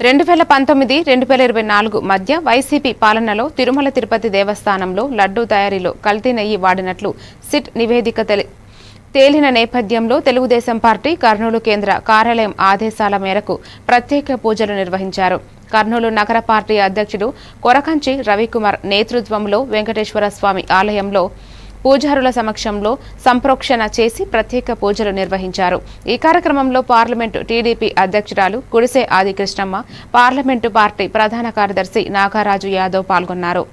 రెండు వేల పంతొమ్మిది రెండు వేల ఇరవై నాలుగు మధ్య వైసీపీ పాలనలో తిరుమల తిరుపతి దేవస్థానంలో లడ్డూ తయారీలో కల్తీ నెయ్యి వాడినట్లు సిట్ నివేదిక తేలిన నేపథ్యంలో తెలుగుదేశం పార్టీ కర్నూలు కేంద్ర కార్యాలయం ఆదేశాల మేరకు ప్రత్యేక పూజలు నిర్వహించారు. కర్నూలు నగర పార్టీ అధ్యక్షుడు కొరకంచి రవికుమార్ నేతృత్వంలో వెంకటేశ్వర స్వామి ఆలయంలో పూజారుల సమక్షంలో సంప్రోక్షణ చేసి ప్రత్యేక పూజలు నిర్వహించారు. ఈ కార్యక్రమంలో పార్లమెంటు టీడీపీ అధ్యక్షురాలు గుడిసే ఆదికృష్ణమ్మ పార్లమెంటు పార్టీ ప్రధాన కార్యదర్శి నాగరాజు యాదవ్ పాల్గొన్నారు.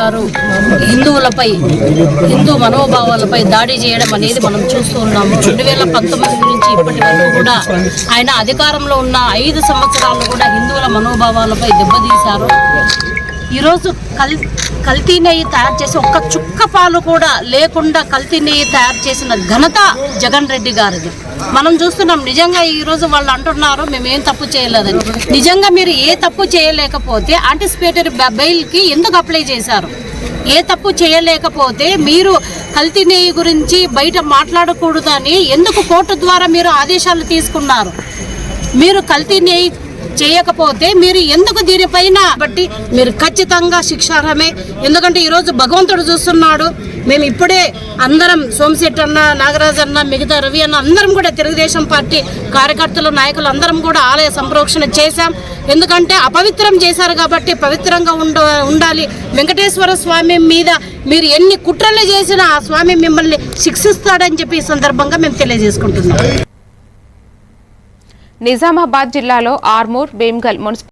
చేస్తారు హిందువులపై హిందూ మనోభావాలపై దాడి చేయడం అనేది మనం చూస్తూ ఉన్నాము. రెండు వేల పంతొమ్మిది నుంచి ఇప్పటి వరకు కూడా ఆయన అధికారంలో ఉన్న ఐదు సంవత్సరాలు కూడా హిందువుల మనోభావాలపై దెబ్బతీశారు. ఈరోజు కల్ కల్తీ నెయ్యి తయారు చేసి ఒక్క చుక్క పాలు కూడా లేకుండా కల్తీ నెయ్యి తయారు చేసిన ఘనత జగన్ రెడ్డి గారిది. మనం చూస్తున్నాం నిజంగా ఈరోజు వాళ్ళు అంటున్నారు మేమేం తప్పు చేయలేదని. నిజంగా మీరు ఏ తప్పు చేయలేకపోతే ఆంటిసిపేటరీ బెయిల్కి ఎందుకు అప్లై చేశారు? ఏ తప్పు చేయలేకపోతే మీరు కల్తీ నెయ్యి గురించి బయట మాట్లాడకూడదని ఎందుకు కోర్టు ద్వారా మీరు ఆదేశాలు తీసుకున్నారు? మీరు కల్తీ నెయ్యి చేయకపోతే మీరు ఎందుకు దీనిపైన బట్టి మీరు ఖచ్చితంగా శిక్షార్హమే. ఎందుకంటే ఈరోజు భగవంతుడు చూస్తున్నాడు. మేము ఇప్పుడే అందరం సోమశెట్టి అన్న నాగరాజ్ అన్న మిగతా రవి అన్న అందరం కూడా తెలుగుదేశం పార్టీ కార్యకర్తలు నాయకులు అందరం కూడా ఆలయ సంప్రోక్షణ చేశాం. ఎందుకంటే అపవిత్రం చేశారు కాబట్టి పవిత్రంగా ఉండ ఉండాలి. వెంకటేశ్వర స్వామి మీద మీరు ఎన్ని కుట్రలు చేసినా ఆ స్వామి మిమ్మల్ని శిక్షిస్తాడని చెప్పి ఈ సందర్భంగా మేము తెలియజేసుకుంటున్నాం. నిజామాబాద్ జిల్లాలో ఆర్మూర్ భీమ్గల్ మున్సిపల్